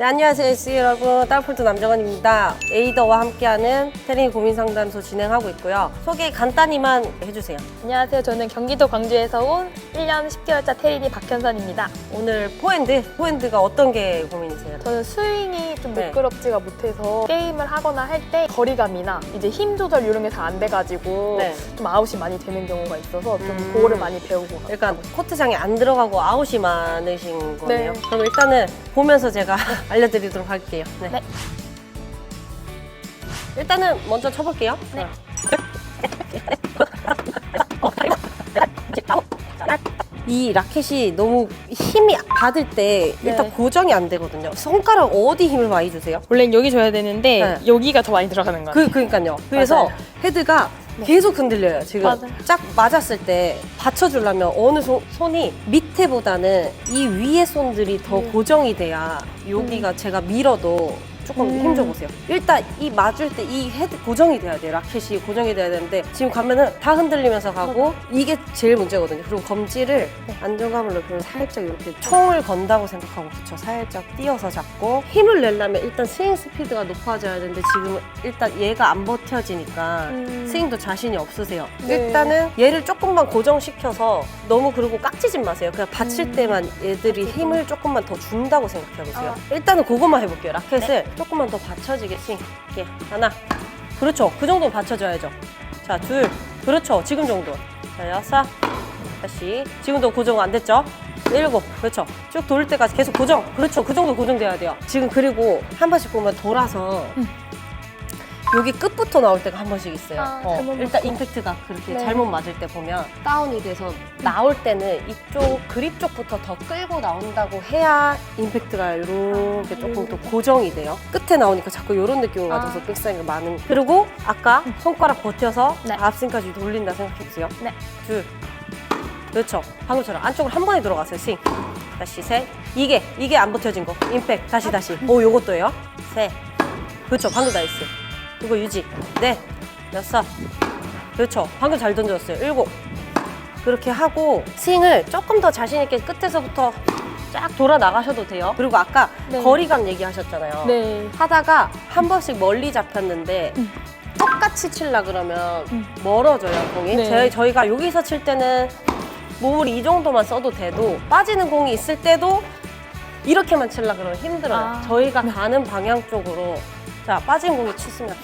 네, 안녕하세요, SE 여러분. 딸폴트 남정원입니다. 에이더와 함께하는 테레비 고민 상담소 진행하고 있고요. 소개 간단히만 해주세요. 안녕하세요. 저는 경기도 광주에서 온 1년 10개월차 테린이 박현선입니다. 오늘 포핸드, 포핸드가 어떤 게 고민이세요? 저는 스윙이 좀 네. 미끄럽지가 못해서 게임을 하거나 할 때 거리감이나 이제 힘 조절 이런 게잘안 돼가지고 네. 좀 아웃이 많이 되는 경우가 있어서 좀 음. 그거를 많이 배우고 가요. 그러니까 코트장에 안 들어가고 아웃이 많으신 거네요. 네. 그럼 일단은 보면서 제가 알려드리도록 할게요. 네. 네. 일단은 먼저 쳐볼게요. 네. 이 라켓이 너무 힘이 받을 때 일단 네. 고정이 안 되거든요. 손가락 어디 힘을 많이 주세요? 원래는 여기 줘야 되는데 네. 여기가 더 많이 들어가는 거예요. 그, 그니까요. 그래서 맞아요. 헤드가 네. 계속 흔들려요, 지금. 맞아요. 딱 맞았을 때 받쳐주려면 어느 손, 손이 밑에보다는 이 위에 손들이 더 네. 고정이 돼야 여기가 제가 밀어도 조금 음. 힘줘보세요. 일단 이 맞을 때 이 헤드 고정이 돼야 돼요. 라켓이 고정이 돼야 되는데 지금 가면은 다 흔들리면서 가고 이게 제일 문제거든요. 그리고 검지를 네. 안정감을 높이면 살짝 이렇게 총을 건다고 생각하고 그쵸 살짝 띄어서 잡고 힘을 내려면 일단 스윙 스피드가 높아져야 되는데 지금 일단 얘가 안 버텨지니까 음. 스윙도 자신이 없으세요. 네. 일단은 얘를 조금만 고정시켜서 너무 그리고 깍지지 마세요. 그냥 받칠 음. 때만 얘들이 힘을 조금만 더 준다고 생각해보세요. 아. 일단은 그것만 해볼게요. 라켓을 조금만 더 받쳐지게 스윙. 이렇게 하나. 그렇죠. 그 정도 받쳐줘야죠. 자, 둘. 그렇죠. 지금 정도. 자, 여섯. 다시. 지금도 고정 안 됐죠? 일곱. 그렇죠. 쭉돌 때까지 계속 고정. 그렇죠. 그 정도 고정돼야 돼요. 지금 그리고 한 번씩 보면 돌아서 음. 여기 끝부터 나올 때가 한 번씩 있어요. 아, 어, 잘못 일단. 임팩트가 그렇게 네. 잘못 맞을 때 보면 다운이 돼서 나올 때는 이쪽 그립 쪽부터 더 끌고 나온다고 해야 임팩트가 이렇게 아, 조금 더 이렇게. 고정이 돼요. 끝에 나오니까 자꾸 이런 느낌을 맞아서 아. 백스윙이 많은. 그리고 아까 손가락 버텨서 네. 앞스윙까지 돌린다 생각해보세요. 네. 둘. 그렇죠. 방금처럼 안쪽으로 한 번에 들어갔어요. 스윙. 다시 셋. 이게 이게 안 버텨진 거. 임팩. 다시 다시. 오 요것도요. 셋. 그렇죠. 방금 나이스. 이거 유지. 넷. 여섯. 그렇죠. 방금 잘 던졌어요. 일곱. 그렇게 하고 스윙을 조금 더 자신 있게 끝에서부터 쫙 돌아 나가셔도 돼요. 그리고 아까 네. 거리감 얘기하셨잖아요. 네. 하다가 한 번씩 멀리 잡혔는데 음. 똑같이 칠라 그러면 음. 멀어져요 공이. 네. 저희, 저희가 여기서 칠 때는 몸을 이 정도만 써도 돼도 빠지는 공이 있을 때도 이렇게만 칠라 그러면 힘들어요. 아. 저희가 가는 방향 쪽으로 자 빠진 공이 치으면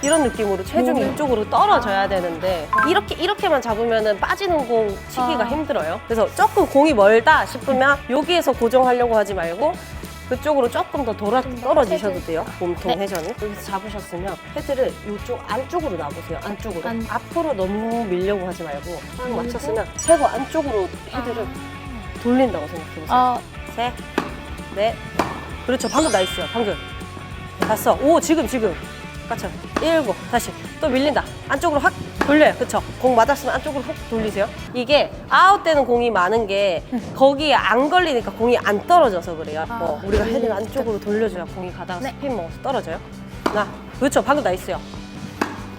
이런 느낌으로 체중이 몸을- 이쪽으로 떨어져야 되는데 이렇게 이렇게만 잡으면은 빠지는 공 치기가 아. 힘들어요. 그래서 조금 공이 멀다 싶으면 여기에서 고정하려고 하지 말고 그쪽으로 조금 더 돌아 떨어지셔도. 돼요. 몸통 네. 회전을 여기서 잡으셨으면 헤드를 이쪽 안쪽으로 놔보세요. 안쪽으로 안- 앞으로 너무 밀려고 하지 말고 딱 밀고? 맞췄으면 최고 안쪽으로 헤드를 돌린다고 생각해보세요. 아, 셋, 넷. 그렇죠. 방금 나이스요. 방금. 다섯. 오, 지금, 지금. 까쳐. 일곱. 다시. 또 밀린다. 안쪽으로 확 돌려요. 그쵸. 공 맞았으면 안쪽으로 훅 돌리세요. 이게 아웃되는 공이 많은 게 거기에 안 걸리니까 공이 안 떨어져서 그래요. 아, 어, 우리가 헤드를 음, 안쪽으로 돌려줘야 공이 가다가 네. 스핀 먹어서 떨어져요. 하나. 그렇죠. 방금 나이스요.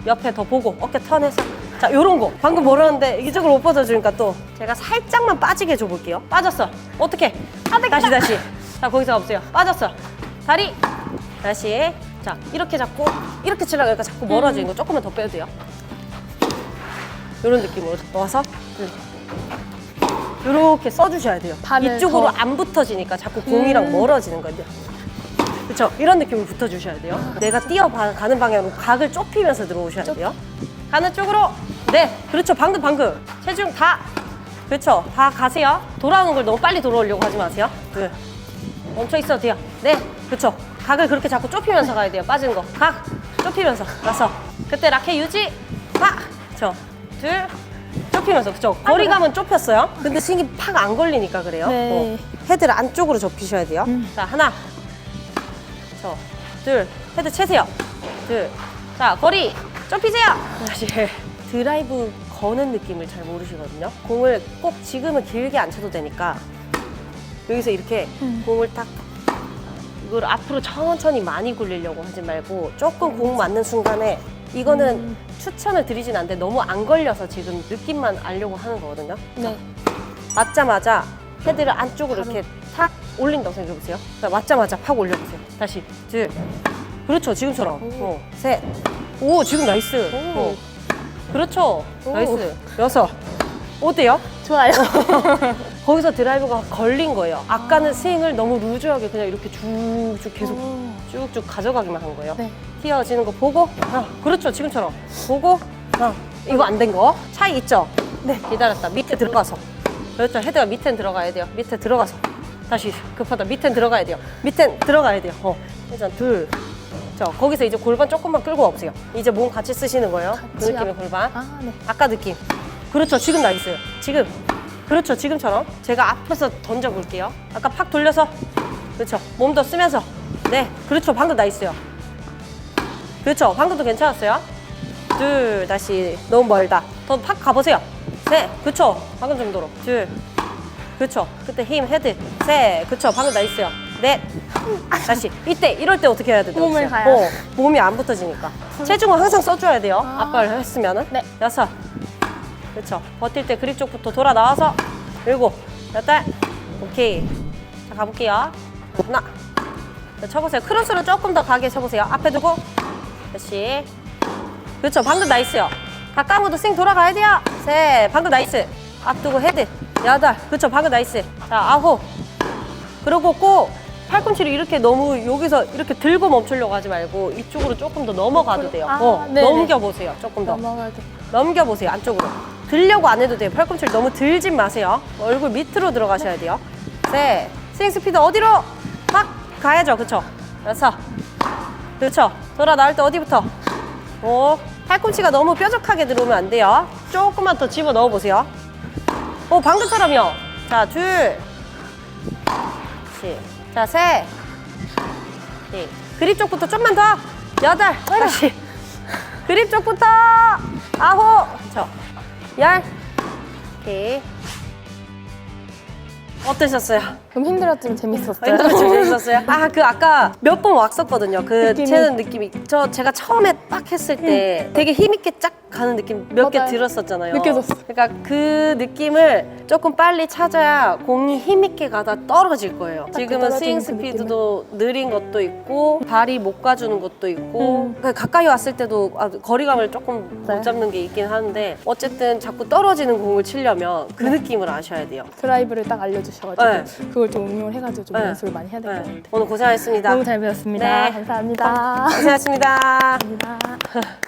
옆에 더 보고 어깨 턴해서 자 요런 거 방금 뭐라는데 이쪽으로 못 뻗어주니까 또 제가 살짝만 빠지게 줘볼게요 빠졌어 어떻게 다시 다시 자 거기서 없어요 빠졌어 다리 다시 자 이렇게 잡고 이렇게 치려고 하니까 자꾸 멀어지는 거 조금만 더 빼도 돼요 요런 느낌으로 와서 이렇게 써주셔야 돼요 발을 이쪽으로 더. 안 붙어지니까 자꾸 공이랑 음. 멀어지는 거예요 그렇죠. 이런 느낌으로 붙어주셔야 돼요. 내가 뛰어가는 방향으로 각을 좁히면서 들어오셔야 돼요. 가는 쪽으로. 네. 그렇죠. 방금 방금. 체중 다. 그렇죠. 다 가세요. 돌아오는 걸 너무 빨리 돌아오려고 하지 마세요. 둘. 멈춰 있어도 돼요. 네. 그렇죠. 각을 그렇게 자꾸 좁히면서 가야 돼요. 빠지는 거. 각. 좁히면서. 가서. 그때 라켓 유지. 팍. 그렇죠. 둘. 좁히면서. 그렇죠. 거리감은 좁혔어요. 근데 스윙이 팍 안 걸리니까 그래요. 네. 어. 헤드를 안쪽으로 접히셔야 돼요. 음. 자, 하나. 저, 둘, 헤드 채세요. 둘. 자, 거리 좁히세요. 다시. 드라이브 거는 느낌을 잘 모르시거든요. 공을 꼭 지금은 길게 안 쳐도 되니까 여기서 이렇게 음. 공을 딱 이걸 앞으로 천천히 많이 굴리려고 하지 말고 조금 공 맞는 순간에 이거는 음. 추천을 드리진 않는데 너무 안 걸려서 지금 느낌만 알려고 하는 거거든요. 네. 맞자마자 헤드를 안쪽으로 바로. 이렇게 탁 올린다고 생각해 보세요. 맞자마자 팍 올려보세요. 다시 둘. 그렇죠. 지금처럼. 어, 셋. 오 지금 나이스. 오. 어. 그렇죠. 오. 나이스. 여섯. 어때요? 좋아요. 거기서 드라이브가 걸린 거예요. 아까는 스윙을 너무 루즈하게 그냥 이렇게 쭉쭉 계속 쭉쭉 가져가기만 한 거예요. 네. 튀어지는 거 보고, 아, 그렇죠. 지금처럼. 보고, 아, 이거 안 된 거. 차이 있죠? 네. 기다렸다. 밑에 들어가서. 그렇죠. 헤드가 밑에 들어가야 돼요. 밑에 들어가서. 다시 급하다. 밑에 들어가야 돼요. 밑에 들어가야 돼요. 어. 회전 둘. 자, 거기서 이제 골반 조금만 끌고 와보세요. 이제 몸 같이 쓰시는 거예요. 그 같이 느낌의 앞- 골반. 아, 네. 아까 느낌. 그렇죠. 지금 나이스요. 지금. 그렇죠. 지금처럼. 제가 앞에서 던져볼게요. 아까 팍 돌려서. 그렇죠. 몸 더 쓰면서. 네. 그렇죠. 방금 나이스요. 그렇죠. 방금도 괜찮았어요. 둘. 다시. 너무 멀다. 더 팍 가보세요. 셋. 그렇죠. 방금 정도로. 둘. 그렇죠. 그때 힘, 헤드. 셋. 그렇죠. 방금 나이스요. 넷. 다시. 이때, 이럴 때 어떻게 해야 돼요? 몸을 가야 어, 몸이 안 붙어지니까. 체중은 항상 써줘야 돼요. 아. 앞발 했으면은. 네. 여섯. 그렇죠. 버틸 때 그립 쪽부터 돌아 나와서 일곱, 여덟. 오케이. 자 가볼게요. 하나. 자, 쳐보세요. 크로스로 조금 더 가게 쳐보세요. 앞에 두고. 다시. 그렇죠. 방금 나이스요. 가까우도 스윙 돌아가야 돼요. 셋. 방금 나이스. 앞두고 헤드. 여덟. 그렇죠. 방금 나이스. 자 아홉. 그리고 꼭 팔꿈치를 이렇게 너무 여기서 이렇게 들고 멈추려고 하지 말고 이쪽으로 조금 더 넘어가도 돼요. 아, 어, 네네. 넘겨보세요. 조금 더. 넘어가야 돼. 넘겨보세요 안쪽으로 들려고 안 해도 돼요. 팔꿈치를 너무 들진 마세요. 얼굴 밑으로 들어가셔야 돼요. 셋 스윙 스피드 어디로? 확 가야죠. 그쵸? 여섯 그렇죠. 돌아 나올 때 어디부터? 오 팔꿈치가 너무 뾰족하게 들어오면 안 돼요. 조금만 더 집어 넣어 보세요. 오 방금처럼요. 자둘. 자셋. 네. 그립 쪽부터 좀만 더. 여덟. 다시. 그립 쪽부터. 아홉. 저 열 오케이 어떠셨어요? 좀 힘들었지만 재밌었어요. 완전 재밌었어요? 아 그 아까 몇 번 왔었거든요 그 느낌이. 채는 느낌이 저 제가 처음에 딱 했을 때 되게 힘있게 쫙 가는 느낌 몇 개 맞아요. 들었었잖아요 느껴졌어. 그러니까 그 느낌을 조금 빨리 찾아야 공이 힘있게 가다 떨어질 거예요 지금은 스윙 떨어지는 그 스피드도 느린 것도 있고 발이 못 가주는 것도 있고 음. 그러니까 가까이 왔을 때도 아, 거리감을 조금 네. 못 잡는 게 있긴 하는데 어쨌든 자꾸 떨어지는 공을 치려면 그 느낌을 아셔야 돼요 드라이브를 딱 알려주셔가지고 네. 그걸 좀 응용을 해가지고 좀 네. 연습을 많이 해야 될것 네. 같아요. 오늘 고생하셨습니다 너무 잘 배웠습니다. 네. 감사합니다. 고생하셨습니다 감사합니다.